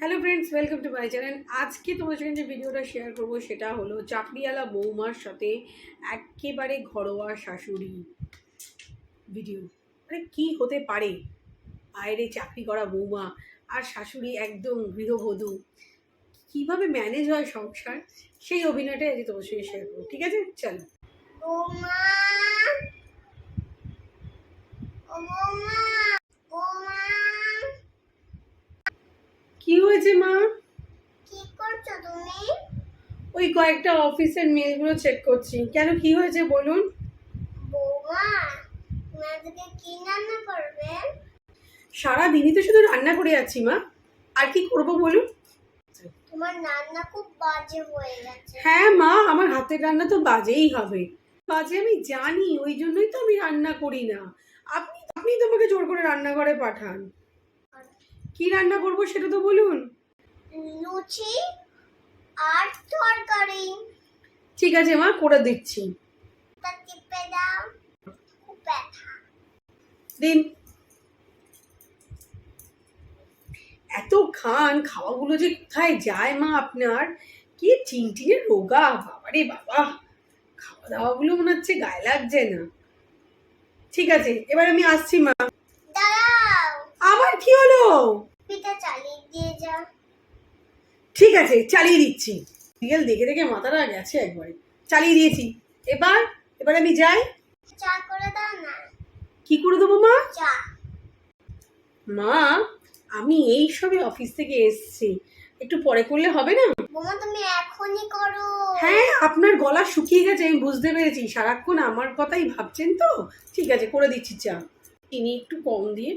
Hello friends welcome to my channel আজকে তোমাদের সঙ্গে যে ভিডিওটা শেয়ার করব সেটা হলো চাকরিওয়ালা বৌমার সাথে একেবারে ঘরোয়া শাশুড়ি ভিডিও মানে কি হতে পারে? বাইরে চাকরি করা বৌমা আর শাশুড়ি একদম গৃহবধূ। কীভাবে ম্যানেজ হয় সংসার? সেই অভিনয়টাই আজকে তোমার সঙ্গে শেয়ার করব, ঠিক আছে? চলো। বৌমা। কি হয়েছে মা? কি করছ তুমি? ওই কয়েকটা অফিসের মেলগুলো চেক করছি। কেন কি হয়েছে বলুন? বৌমা আজকে কি রান্না করবে? সারা দিনই তো শুধু রান্না করে যাচ্ছি মা। আর কি করব বলুন? তোমার রান্না খুব বাজে হয়ে গেছে। হ্যাঁ মা আমার হাতের রান্না তো বাজেই হবে। বাজে আমি জানি ওই জন্যই তো আমি রান্না করি না। আপনি আপনি তোমাকে জোর করে রান্নাঘরে পাঠান। কি রান্না করব সেটা তো বলুন। লুচি আর তরকারি। ঠিক আছে মা করে দিচ্ছি। দিন। এত খান খাওয়াগুলো যে কোথায় যায় মা আপনার? কি চিনটিনে রোগা বাবারে বাবা। খাওয়া দাওয়াগুলো মনে হচ্ছে গায়ে লাগছে না। ঠিক আছে এবার আমি আসছি মা। হলো পিঠা চালিয়ে দিয়ে যাও ঠিক আছে চালিয়ে দিচ্ছি। সিরিয়াল দেখে দেখে মাথাটা গেছে একবারে। চালিয়ে দিয়েছি। এবার এবার আমি যাই। চা করে দাও না। কি করে দেবো মা? চা। মা আমি এই সবে অফিস থেকে এসেছি। একটু পরে করলে হবে না? বৌমা তুমি এখনই করো। হ্যাঁ আপনার গলা শুকিয়ে গেছে আমি বুঝতে পেরেছি। সারাক্ষণ আমার কথাই ভাবছেন তো? ঠিক আছে করে দিচ্ছি চা। চিনি একটু কম দিয়ে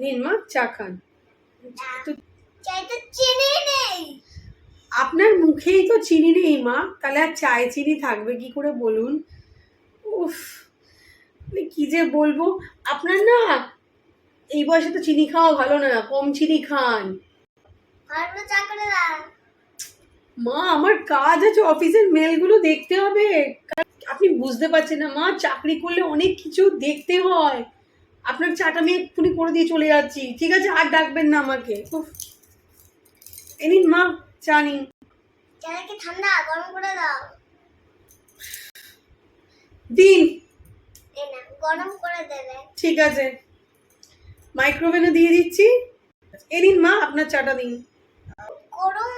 নিন মা চা খান। চিনি নেই। আপনার মুখেই তো চিনি নেই মা। তাহলে আর চায় চিনি থাকবে কি করে বলুন? উফ মানে কি যে বলব? আপনার না এই বয়সে তো চিনি খাওয়া ভালো না কম চিনি খান। মা আমার কাজ আছে অফিসের মেলগুলো দেখতে হবে। আপনি বুঝতে পারছেন না মা চাকরি করলে অনেক কিছু দেখতে হয়। আপনার চাটা আমি এক্ষুনি করে দিয়ে চলে যাচ্ছি। ঠিক আছে? আর ডাকবেন না আমাকে। নিন মা চা নিন। চাটা কি ঠান্ডা গরম করে দাও। দিন। গরম করে দেবে ঠিক আছে। মাইক্রোওভেনে দিয়ে দিচ্ছি। এ নিন মা আপনার চাটা দিন। গরম।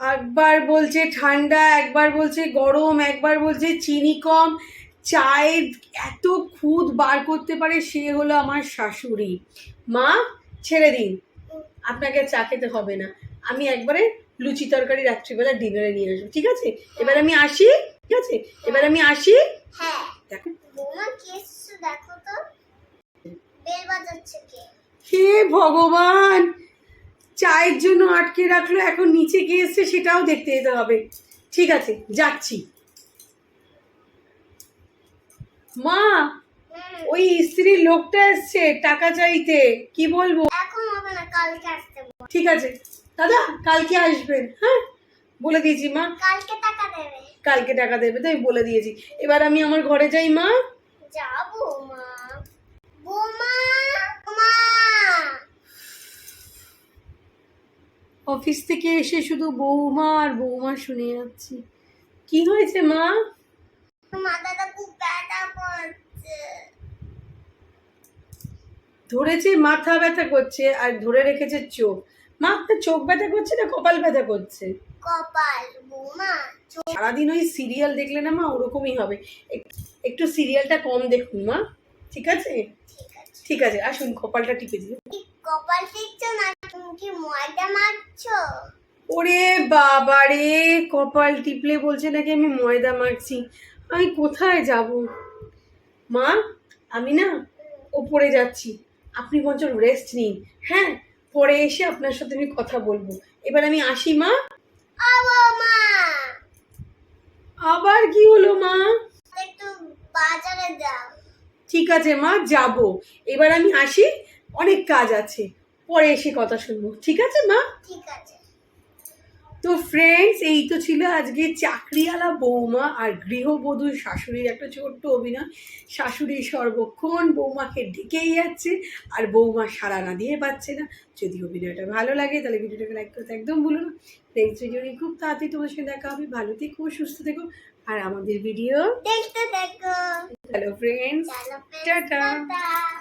একবার বলছে ঠান্ডা একবার বলছে গরম একবার বলছে চিনি কম চায়ের এত খুদ বার করতে পারে সে হলো আমার শাশুড়ি। মা ছেড়ে দিন। আপনাকে চা খেতে হবে না। আমি একবারে লুচি তরকারি রাত্রিবেলা ডিনারে নিয়ে আসব ঠিক আছে? এবার আমি আসি ঠিক আছে? এবার আমি আসি। হ্যাঁ। দেখো। কি এসছে দেখো তো। বেল বাজাচ্ছে কে? হে ভগবান! চায়ের জন্য আটকে রাখল এখন নিচে গিয়ে এসছে সেটাও দেখতে যেতে হবে। ঠিক আছে যাচ্ছি। মা ওই স্ত্রীর লোকটা এসছে টাকা চাইতে। কি বলব? এখন হবে না কালকে আসতে ঠিক আছে। দাদা কালকে আসবেন হ্যাঁ? বলে দিয়েছি মা। কালকে টাকা দেবে। কালকে টাকা দেবে তো আমি বলে দিয়েছি। এবার আমি আমার ঘরে যাই মা। যা বৌমা বৌমা বৌমা। অফিস থেকে এসে শুধু বৌমা আর বৌমা শুনে যাচ্ছি। কি হয়েছে মা? মাথাটা খুব ব্যথা করছে ধরেছে মাথা ব্যথা করছে আর ধরে রেখেছে চোখ। মা আপনার চোখ ব্যথা করছে না কপাল ব্যথা করছে? কপাল বৌমা সারাদিন ওই সিরিয়াল দেখলে না মা ওরকমই হবে। একটু সিরিয়ালটা কম দেখুন মা ঠিক আছে? ঠিক আছে। আসুন কপালটা টিপে কি কপাল না তুমি কি ময়দা মারছো ওরে বাবা রে কপাল টিপলে বলছে নাকি আমি ময়দা মারছি আমি কোথায় যাব? মা আমি না ওপরে যাচ্ছি। আপনি বরঞ্চ রেস্ট নিন। হ্যাঁ পরে এসে আপনার সাথে আমি কথা বলব। এবার আমি আসি মা। আবার কি হলো মা? একটু বাজারে যাও। ঠিক আছে মা যাব। এবার আমি আসি অনেক কাজ আছে। পরে এসে কথা শুনব। ঠিক আছে মা? ঠিক আছে। তো ফ্রেন্ডস এই তো ছিল আজকে চাকরিওয়ালা বৌমা আর গৃহবধূর শাশুড়ির একটা ছোট্ট অভিনয়। শাশুড়ি সর্বক্ষণ বৌমাকে ডেকেই যাচ্ছে আর বৌমা সারা না দিয়ে পাচ্ছে না। যদি অভিনয়টা ভালো লাগে তাহলে ভিডিওটাকে লাইক করতে একদম ভুলো না। নেক্সট ভিডিও নিয়ে খুব তাড়াতাড়ি তোমার সঙ্গে দেখা হবে। ভালো থেকো সুস্থ থেকো। আর আমাদের ভিডিও দেখতে দেখো। Hello friends. টাটা।